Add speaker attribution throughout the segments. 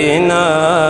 Speaker 1: إِنَّا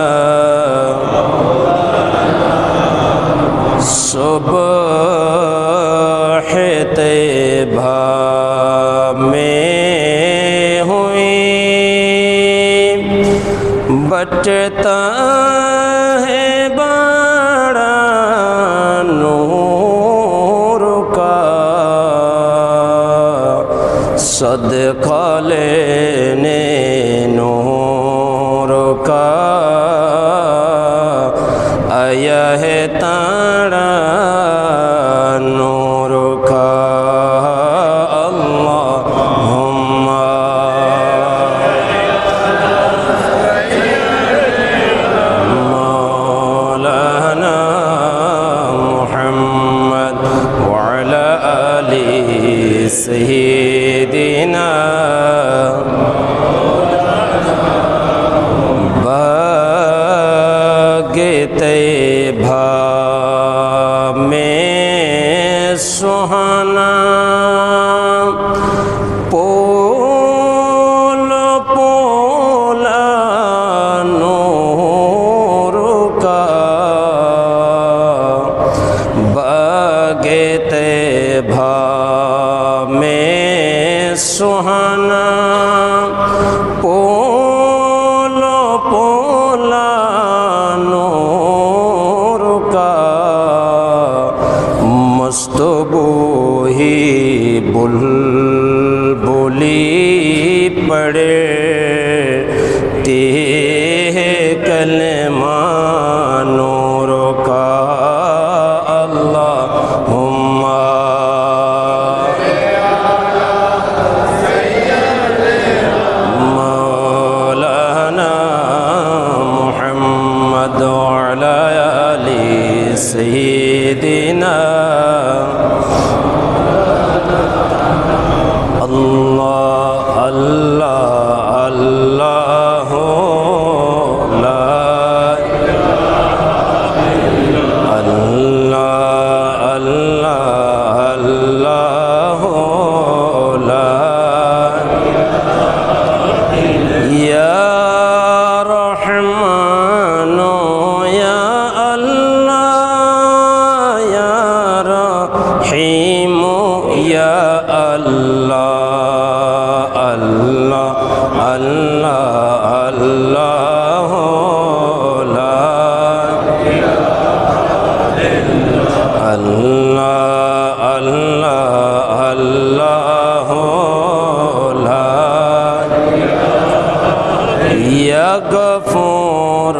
Speaker 1: يغفور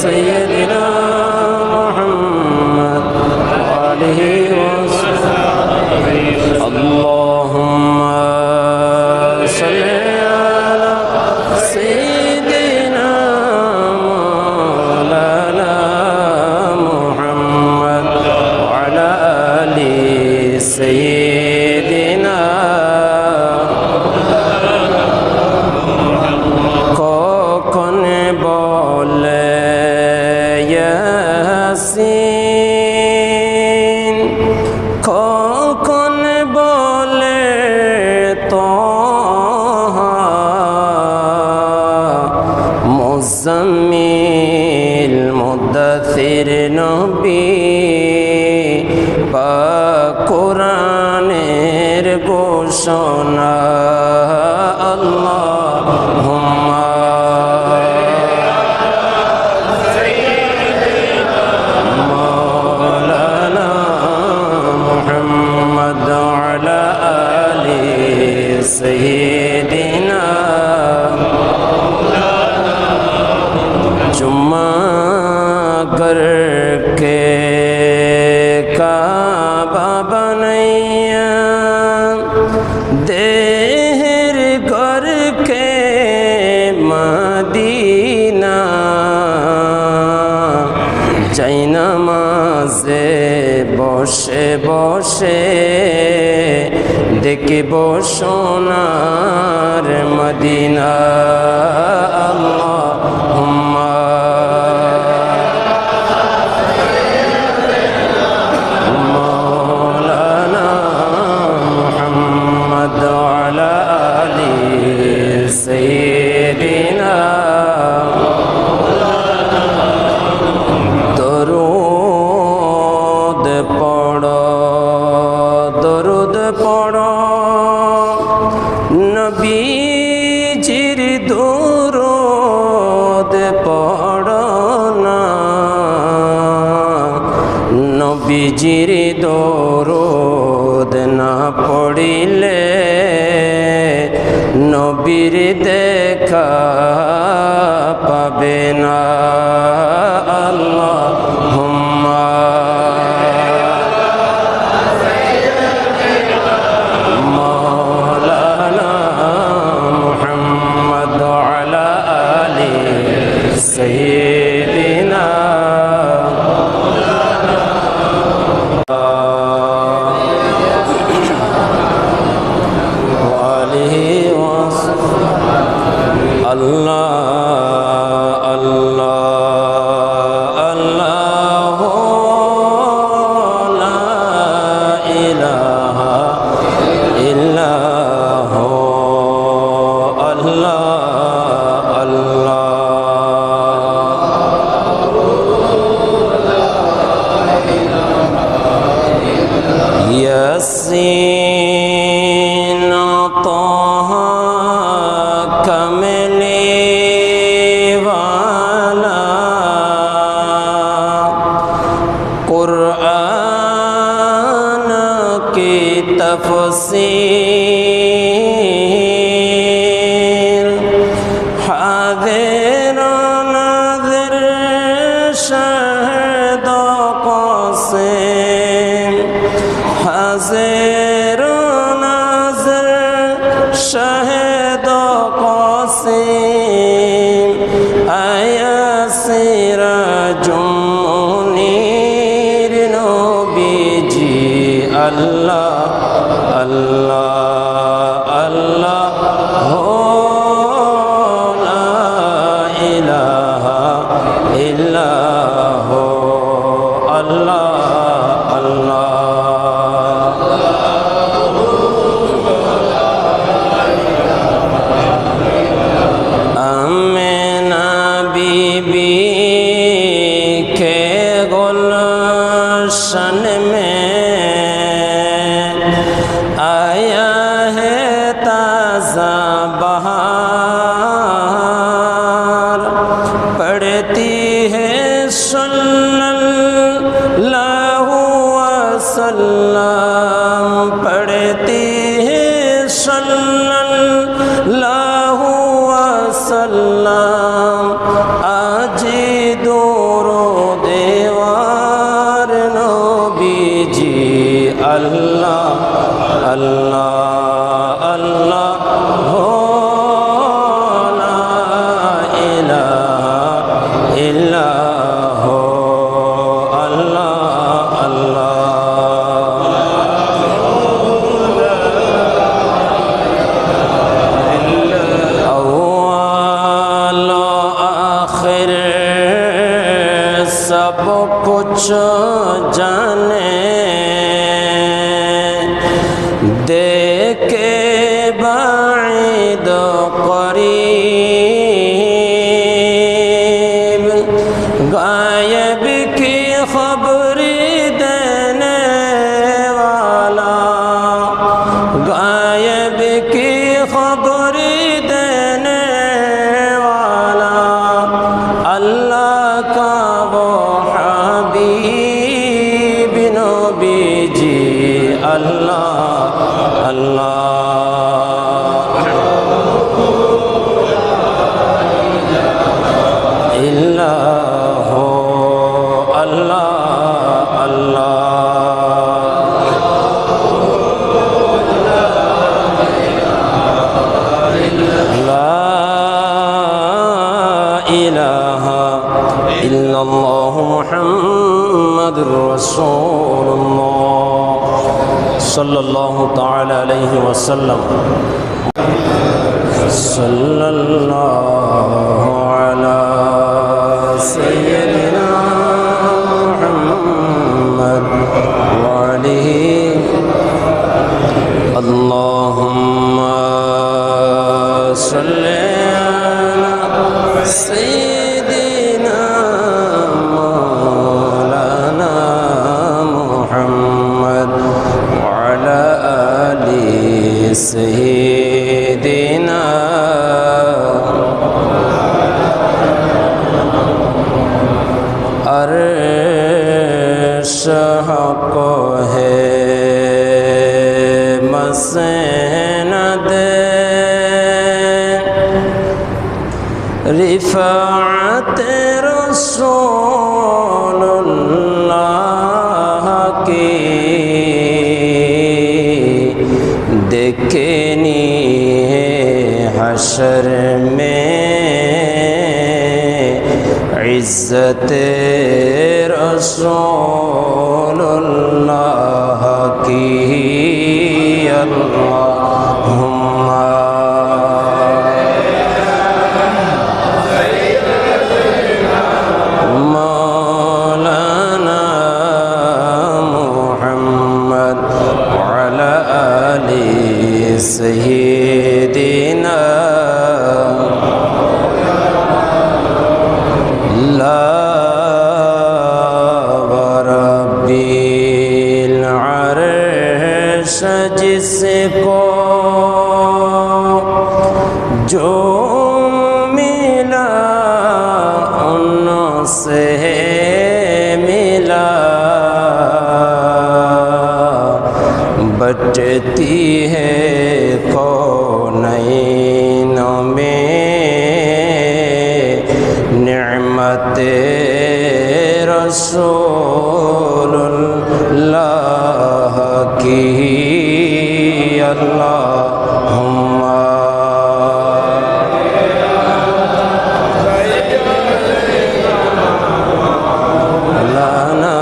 Speaker 1: isso aí. দিন Abril. اللہ você. খবর দে الله محمد رسول الله. صلى الله تعالى عليه وسلم. صلى الله على سيدنا محمد وعليه اللهم صل e میں عزت رسول اللہ کی اللہ जिसको اللهم لنا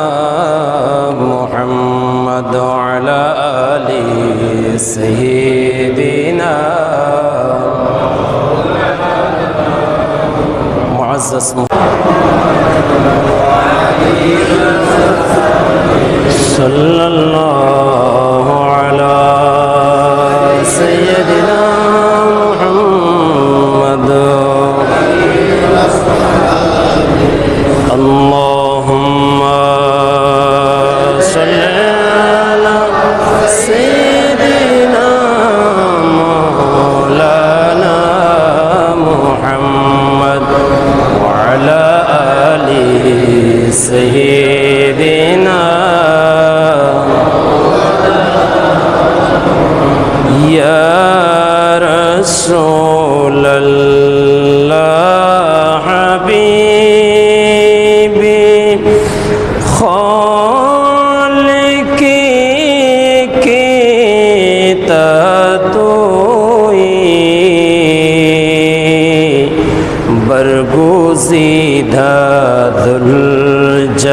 Speaker 1: محمد وعلى آله سيدنا معزز صلى الله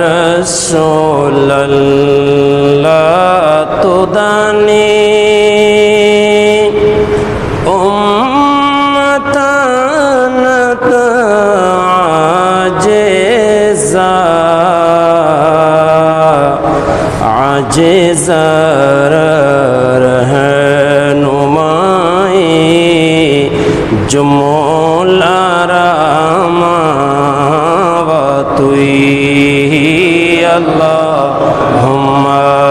Speaker 1: রসোল্লা তো দানে আজে জার হ্যাঁ জমলা তুই আল্লাহ হুম্মা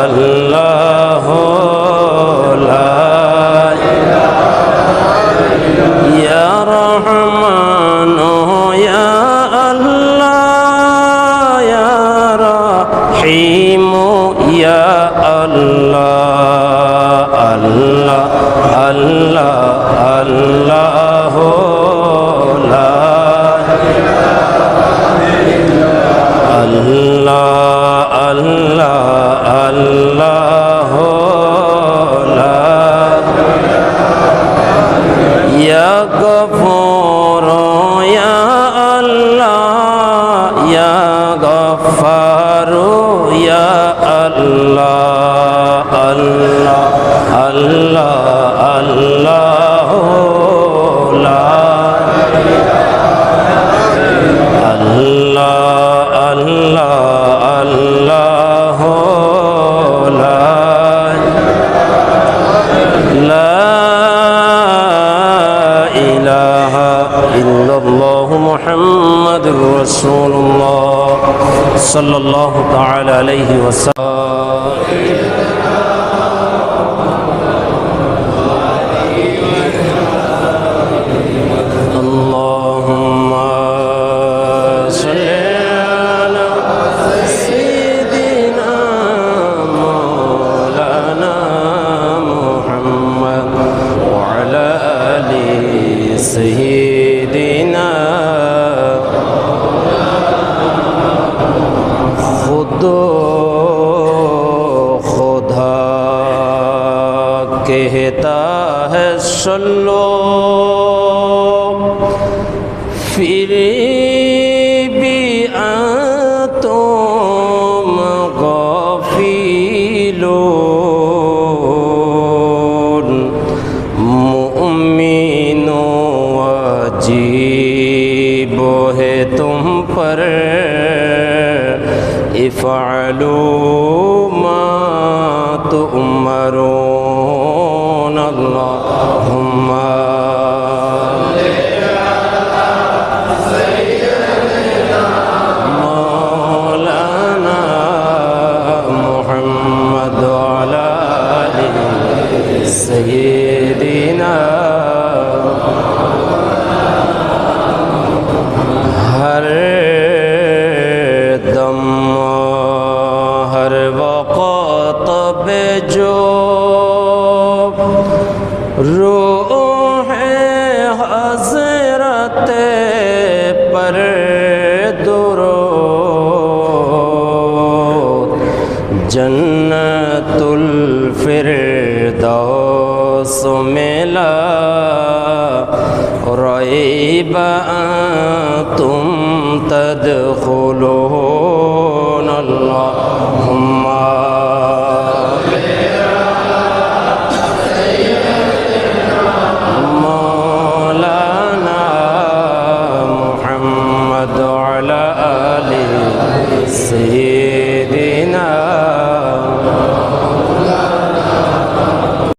Speaker 1: আল্লাহ ইয়া رسول الله صلى الله تعالى عليه وسلم. कहता है सल्लो फिर भी तुम गफीलो मुमिनो अजीब है तुम पर इफ़ालो জন্নতুল ফির মেলা রইব তুম তদখুলুন আল্লাহুম্মা